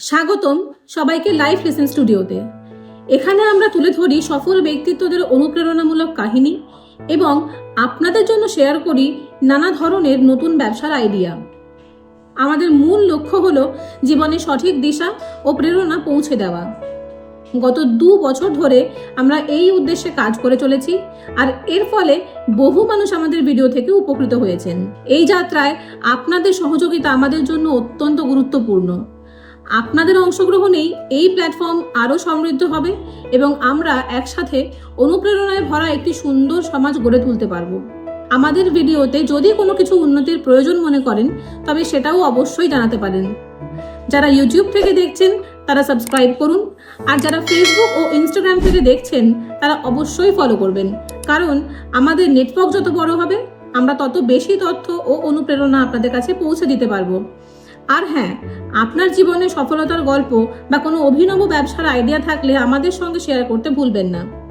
স্বাগতম সবাইকে life lesson স্টুডিওতে এখানে আমরা তুলে ধরি সফল ব্যক্তিত্বদের অনুপ্রেরণামূলক কাহিনী এবং আপনাদের জন্য শেয়ার করি নানা ধরনের নতুন ব্যবসার আইডিয়া আমাদের মূল লক্ষ্য হলো জীবনে সঠিক দিশা ও প্রেরণা পৌঁছে দেওয়া। গত দু বছর ধরে আমরা এই উদ্দেশ্যে কাজ করে চলেছি আর এর ফলে বহু মানুষ আমাদের ভিডিও থেকে উপকৃত হয়েছেন। এই যাত্রায় আপনাদের সহযোগিতা আমাদের জন্য অত্যন্ত গুরুত্বপূর্ণ। আপনাদের অংশগ্রহণেই এই প্ল্যাটফর্ম আরও সমৃদ্ধ হবে এবং আমরা একসাথে অনুপ্রেরণায় ভরা একটি সুন্দর সমাজ গড়ে তুলতে পারব। আমাদের ভিডিওতে যদি কোনো কিছু উন্নতির প্রয়োজন মনে করেন, তবে সেটাও অবশ্যই জানাতে পারেন। যারা ইউটিউব থেকে দেখছেন, তারা সাবস্ক্রাইব করুন। আর যারা ফেসবুক ও ইনস্টাগ্রাম থেকে দেখছেন, তারা অবশ্যই ফলো করবেন। কারণ আমাদের নেটওয়ার্ক যত বড় হবে, আমরা তত বেশি তথ্য ও অনুপ্রেরণা আপনাদের কাছে পৌঁছে দিতে পারব। আর হ্যাঁ আপনার জীবনে সফলতার গল্প বা কোনো অভিনব ব্যবসার আইডিয়া থাকলে আমাদের সঙ্গে শেয়ার করতে ভুলবেন না।